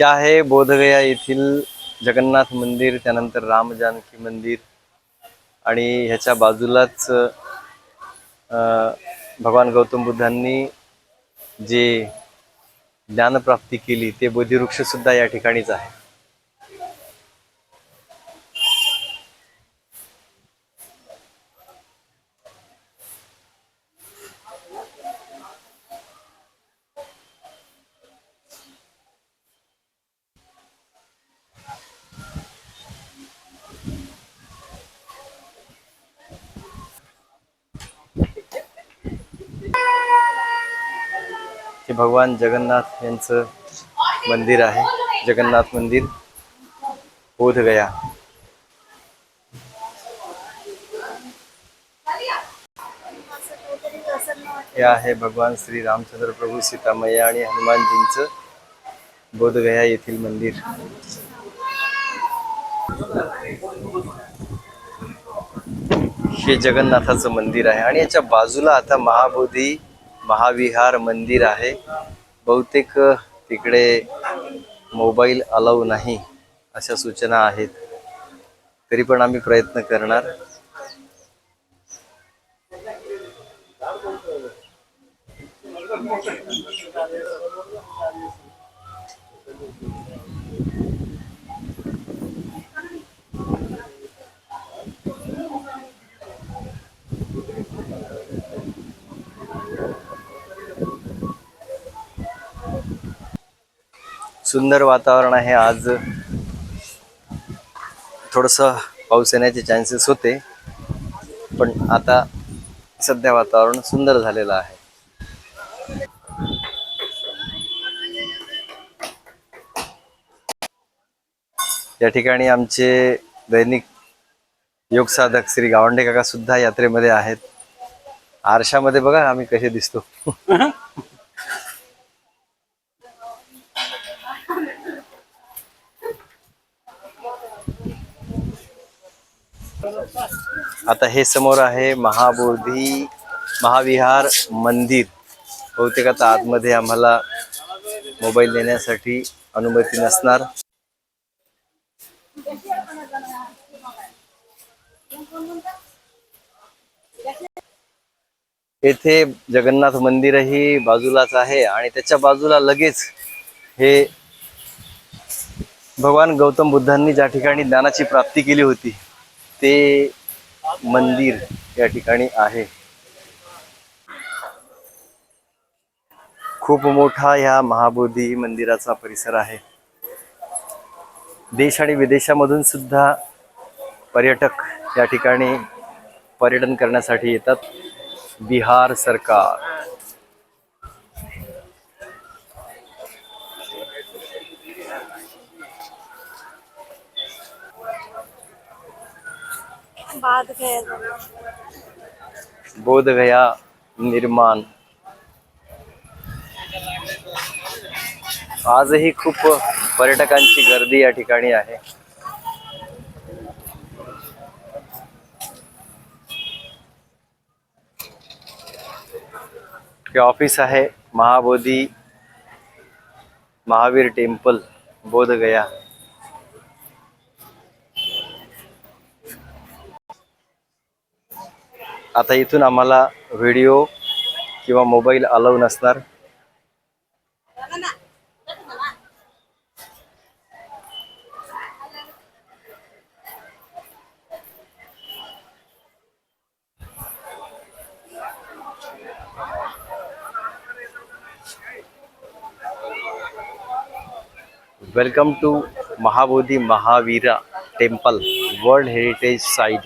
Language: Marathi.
हे आहे बोधगया येथील जगन्नाथ मंदिर त्यानंतर राम जानकी मंदिर आणि ह्याच्या बाजूलाच भगवान गौतम बुद्धांनी जे ज्ञानप्राप्ती केली ते बोधिवृक्ष सुद्धा या ठिकाणीच आहे. हे भगवान जगन्नाथ यांचं मंदिर आहे. जगन्नाथ मंदिर बोधगया हे आहे भगवान श्री रामचंद्र प्रभू सीतामय्या आणि हनुमानजींचं बोधगया येथील मंदिर. हे जगन्नाथाचं मंदिर आहे आणि याच्या बाजूला आता महाबोधी महाविहार मंदिर आहे. बहुतेक तिकडे मोबाईल अलाव नाही अशा सूचना आहेत. तरी पण आम्ही प्रयत्न करणार. सुंदर वातावरण आहे. आज थोडस पाऊस येण्याचे चान्सेस होते. पण आता सध्या वातावरण सुंदर झालेलं आहे. या ठिकाणी आमचे दैनिक योगसाधक श्री गावंडे काका सुद्धा यात्रेमध्ये आहेत. आरशामध्ये बघा आम्ही कसे दिसतो. आता हे समोर आहे महाबोधी महाविहार मंदिर. बहुतेक आता आतमध्ये आम्हाला मोबाईल नेण्यासाठी अनुमती नसणार. येथे जगन्नाथ मंदिरही बाजूलाच आहे आणि त्याच्या बाजूला लगेच हे भगवान गौतम बुद्धांनी ज्या ठिकाणी ज्ञानाची प्राप्ती केली होती ते मंदिर या ठिकाणी आहे. खूप मोठा ह्या महाबोधी मंदिराचा परिसर आहे. देश आणि विदेशामधून सुद्धा पर्यटक या ठिकाणी पर्यटन करण्यासाठी येतात. बिहार सरकार. बाद गया निर्माण। आजही खूप पर्यटकांची गर्दी या ठिकाणी आहे. हे ऑफ़िस आहे महाबोधी महावीर टेंपल बोधगया आता इथून आम्हाला व्हिडिओ किंवा मोबाईल अलाव नसणार. Welcome to Mahabodhi Mahavira temple world heritage site